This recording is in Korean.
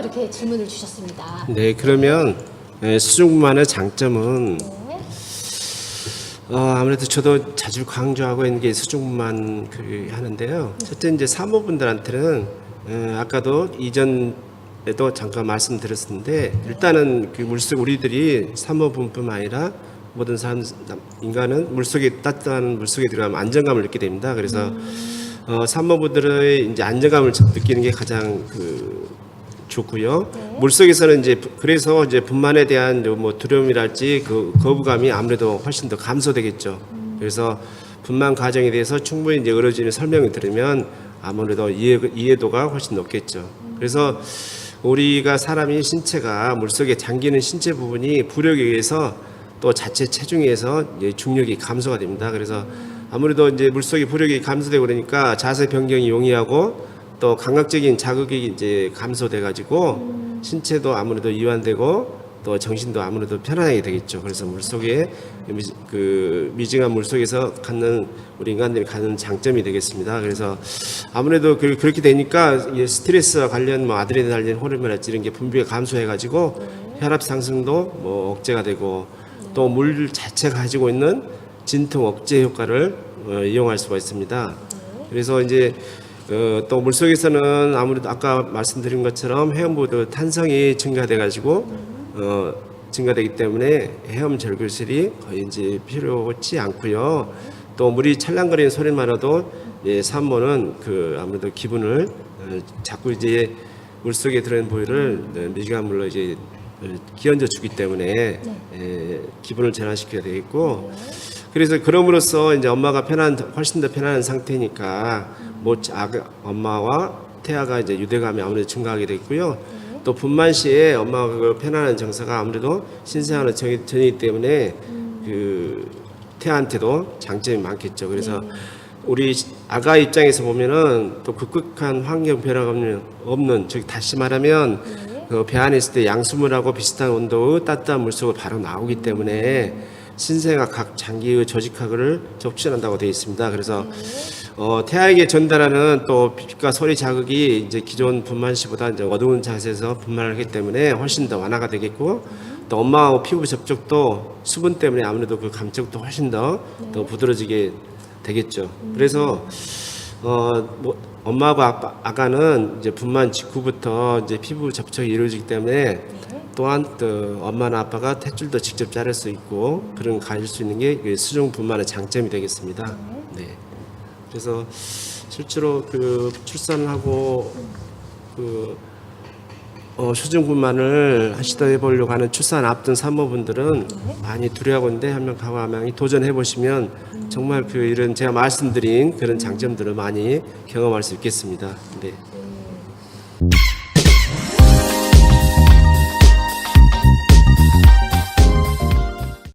이렇게 질문을 주셨습니다. 네, 그러면 예, 수중만의 장점은 네. 어, 아무래도 저도 자주 강조하고 있는 게 수중만 그 하는데요. 첫째 이제 사모분들한테는 에, 아까도 이전에도 잠깐 말씀드렸었는데 일단은 그 물속 우리들이 사모분뿐만 아니라 모든 사람 인간은 물속에 따뜻한 물속에 들어가면 안정감을 느끼게 됩니다. 그래서 어, 산모분들의 이제 안정감을 느끼는 게 가장 그 좋고요. 물속에서는 이제 부- 그래서 이제 분만에 대한 뭐 두려움이랄지 그 거부감이 아무래도 훨씬 더 감소되겠죠. 그래서 분만 과정에 대해서 충분히 이제 의료진의 설명을 들으면 아무래도 이해, 이해도가 훨씬 높겠죠. 그래서 우리가 사람이 신체가 물속에 잠기는 신체 부분이 부력에 의해서 또 자체 체중에 의해서 중력이 감소가 됩니다. 그래서 아무래도 이제 물속에 부력이 감소되고 그러니까 자세 변경이 용이하고 또 감각적인 자극이 이제 감소돼 가지고 신체도 아무래도 이완되고 또 정신도 아무래도 편안하게 되겠죠. 그래서 물속에 미- 그 미징한 물속에서 갖는 우리 인간들이 갖는 장점이 되겠습니다. 그래서 아무래도 그- 그렇게 되니까 이 스트레스와 관련 뭐 아드레날린 호르몬이랄지 이런 게 분비가 감소해 가지고 혈압 상승도 뭐 억제가 되고 또 물 자체가 가지고 있는 진통 억제 효과를 어, 이용할 수가 있습니다. 그래서 이제 어, 또 물속에서는 아무래도 아까 말씀드린 것처럼 해엄보드 탄성이 증가돼 가지고 어, 증가되기 때문에 헤엄 절규술이 거의 이제 필요치 않고요. 또 물이 찰랑거리는 소리만으로도 예, 산모는 그 아무래도 기분을 어, 자꾸 이제 물 속에 들어있는 보이를 네, 미지간 물로 이제 어, 기얹어 주기 때문에 예, 기분을 전환시켜야 되겠고 그래서 그럼으로써 이제 엄마가 편한 훨씬 더 편안한 상태니까 뭐 아가, 엄마와 태아가 이제 유대감이 아무래도 증가하게 되고요. 또 분만 시에 엄마가 그 편안한 정서가 아무래도 신생아는 전이, 전이기 때문에 그 태아한테도 장점이 많겠죠. 그래서 우리 아가 입장에서 보면은 또 급격한 환경 변화가 없는, 없는 즉 다시 말하면 그 배 안에 있을 때 양수물하고 비슷한 온도의 따뜻한 물속으로 바로 나오기 때문에 신생아 각 장기의 조직학을 촉진한다고 되어 있습니다. 그래서 어, 태아에게 전달하는 또 빛과 소리 자극이 이제 기존 분만 시보다 이제 어두운 자세에서 분만을 하기 때문에 훨씬 더 완화가 되겠고 또 엄마하고 피부 접촉도 수분 때문에 아무래도 그 감촉도 훨씬 더 더 부드러지게 되겠죠. 그래서 어, 뭐 엄마하고 아빠, 아가는 이제 분만 직후부터 이제 피부 접촉이 이루어지기 때문에 또한 또 엄마나 아빠가 탯줄도 직접 자를 수 있고 그런 거 가질 수 있는 게그 수중 분만의 장점이 되겠습니다. 네. 그래서 실제로 그 출산을 하고 그 어, 수중 분만을 시도해 보려고 하는 출산 앞둔 산모분들은 많이 두려워하고 있는데 한명 명이 도전해 보시면 정말 그 이런 제가 말씀드린 그런 장점들을 많이 경험할 수 있겠습니다. 네.